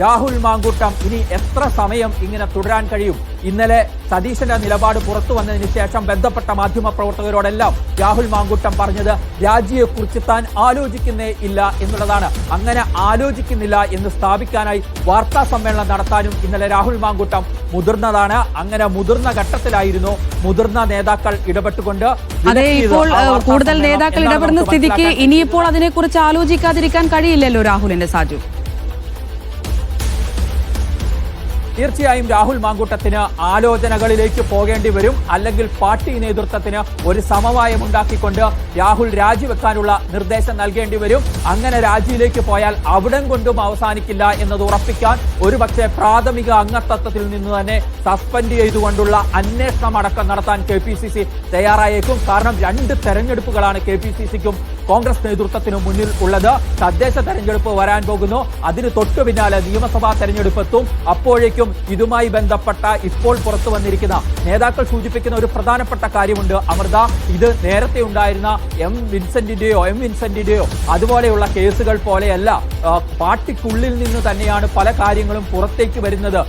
രാഹുൽ മാങ്കൂട്ടം ഇനി എത്ര സമയം ഇങ്ങനെ തുടരാൻ കഴിയും? ഇന്നലെ സതീശന്റെ നിലപാട് പുറത്തു വന്നതിന് ശേഷം ബന്ധപ്പെട്ട മാധ്യമ പ്രവർത്തകരോടെല്ലാം രാഹുൽ മാങ്കൂട്ടം പറഞ്ഞത് രാജിയെക്കുറിച്ച് താൻ ആലോചിക്കുന്നേ ഇല്ല എന്നുള്ളതാണ്. അങ്ങനെ ആലോചിക്കുന്നില്ല എന്ന് സ്ഥാപിക്കാനായി വാർത്താ സമ്മേളനം നടത്താനും ഇന്നലെ രാഹുൽ മാങ്കൂട്ടം മുതിർന്നതാണ്. അങ്ങനെ മുതിർന്ന ഘട്ടത്തിലായിരുന്നു മുതിർന്ന നേതാക്കൾ ഇടപെട്ടുകൊണ്ട് അതെ ഇപ്പോൾ കൂടുതൽ നേതാക്കൾ ഇടപെടുന്ന സ്ഥിതിക്ക് ഇനിയിപ്പോൾ അതിനെക്കുറിച്ച് ആലോചിക്കാതിരിക്കാൻ കഴിയില്ലല്ലോ രാഹുലിന്റെ സാജു. തീർച്ചയായും രാഹുൽ മാങ്കൂട്ടത്തിന് ആലോചനകളിലേക്ക് പോകേണ്ടി വരും. അല്ലെങ്കിൽ പാർട്ടി നേതൃത്വത്തിന് ഒരു സമവായം ഉണ്ടാക്കിക്കൊണ്ട് രാഹുൽ രാജിവെക്കാനുള്ള നിർദ്ദേശം നൽകേണ്ടി വരും. അങ്ങനെ രാജിയിലേക്ക് പോയാൽ അവിടം കൊണ്ടും അവസാനിക്കില്ല എന്നത് ഉറപ്പിക്കാൻ ഒരുപക്ഷെ പ്രാഥമിക അംഗത്വത്തിൽ നിന്ന് തന്നെ സസ്പെൻഡ് ചെയ്തുകൊണ്ടുള്ള അന്വേഷണം അടക്കം നടത്താൻ കെ പി സി സി തയ്യാറായേക്കും. കാരണം രണ്ട് തെരഞ്ഞെടുപ്പുകളാണ് കെ പി സി സിക്കും കോൺഗ്രസ് നേതൃത്വത്തിന് മുന്നിൽ ഉള്ളത് തദ്ദേശ തെരഞ്ഞെടുപ്പ് വരാൻ പോകുന്നു. അതിന് തൊട്ടു പിന്നാലെ നിയമസഭാ തെരഞ്ഞെടുപ്പ് എത്തും അപ്പോഴേക്കും ഇതുമായി ബന്ധപ്പെട്ട ഇപ്പോൾ പുറത്തു വന്നിരിക്കുന്ന നേതാക്കൾ സൂചിപ്പിക്കുന്ന ഒരു പ്രധാനപ്പെട്ട കാര്യമുണ്ട്. അമൃത ഇത് നേരത്തെ ഉണ്ടായിരുന്ന എം വിൻസെന്റിന്റെയോ എം വിൻസെന്റിന്റെയോ അതുപോലെയുള്ള കേസുകൾ പോലെയല്ല പാർട്ടിക്കുള്ളിൽ നിന്ന് തന്നെയാണ് പല കാര്യങ്ങളും പുറത്തേക്ക് വരുന്നത്.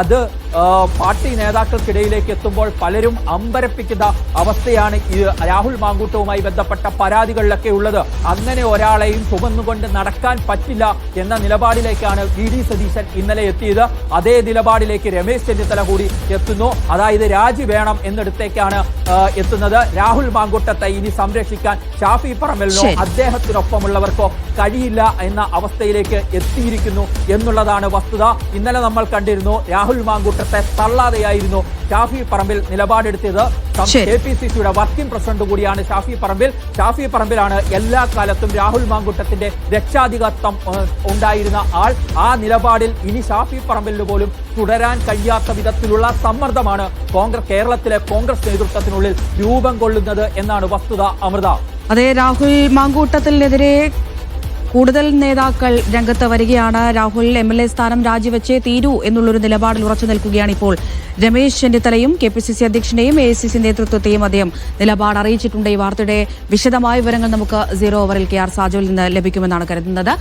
അത് പാർട്ടി നേതാക്കൾക്കിടയിലേക്ക് എത്തുമ്പോൾ പലരും അമ്പരപ്പിക്കുന്ന അവസ്ഥയാണ് ഇത് രാഹുൽ മാങ്കൂട്ടവുമായി ബന്ധപ്പെട്ട പരാതികളിലൊക്കെ ഉള്ളത്. അങ്ങനെ ഒരാളെയും ചുമന്നുകൊണ്ട് നടക്കാൻ പറ്റില്ല എന്ന നിലപാടിലേക്കാണ് വി ഡി സതീശൻ ഇന്നലെ എത്തിയത്. അതേ നിലപാടിലേക്ക് രമേശ് ചെന്നിത്തല കൂടി എത്തുന്നു. അതായത് രാജി വേണം എന്നിടത്തേക്കാണ് എത്തുന്നത്. രാഹുൽ മാങ്കൂട്ടത്തെ ഇനി സംരക്ഷിക്കാൻ ഷാഫി പറമ്പലിനോ. അദ്ദേഹത്തിനൊപ്പമുള്ളവർക്കോ കഴിയില്ല എന്ന അവസ്ഥയിലേക്ക് എത്തിയിരിക്കുന്നു എന്നുള്ളതാണ് വസ്തുത. ഇന്നലെ നമ്മൾ കണ്ടിരുന്നു രാഹുൽ മാങ്കൂട്ടത്തെ തള്ളാതെയായിരുന്നു ഷാഫി പറമ്പിൽ നിലപാടെടുത്തത്. കെ പി സി സിയുടെ വർക്കിംഗ് പ്രസിഡന്റ് കൂടിയാണ് ഷാഫി പറമ്പിൽ. ഷാഫി പറമ്പിലാണ് എല്ലാ കാലത്തും രാഹുൽ മാങ്കുട്ടത്തിന്റെ രക്ഷാധികത്വം ഉണ്ടായിരുന്ന ആൾ. ആ നിലപാടിൽ ഇനി ഷാഫി പറമ്പിലിന് പോലും തുടരാൻ കഴിയാത്ത വിധത്തിലുള്ള സമ്മർദ്ദമാണ് കോൺഗ്രസ് കേരളത്തിലെ കോൺഗ്രസ് നേതൃത്വത്തിനുള്ളിൽ രൂപം കൊള്ളുന്നത് എന്നാണ് വസ്തുത അമൃത. അതെ രാഹുൽ മാങ്കൂട്ടത്തിനെതിരെ കൂടുതൽ നേതാക്കൾ രംഗത്ത് വരികയാണ്. രാഹുൽ എം എൽ എ സ്ഥാനം രാജിവെച്ചേ തീരൂ എന്നുള്ളൊരു നിലപാടിൽ ഉറച്ചു നിൽക്കുകയാണ് ഇപ്പോൾ രമേശ് ചെന്നിത്തലയും കെ പി സി സി അധ്യക്ഷനെയും എ സി സി നേതൃത്വത്തെയും അദ്ദേഹം നിലപാട് അറിയിച്ചിട്ടുണ്ട്. ഈ വാർത്തയുടെ വിശദമായ വിവരങ്ങൾ നമുക്ക് സീറോ ഓവറിൽ കെ ആർ സാജുവിൽ നിന്ന് ലഭിക്കുമെന്നാണ് കരുതുന്നത്.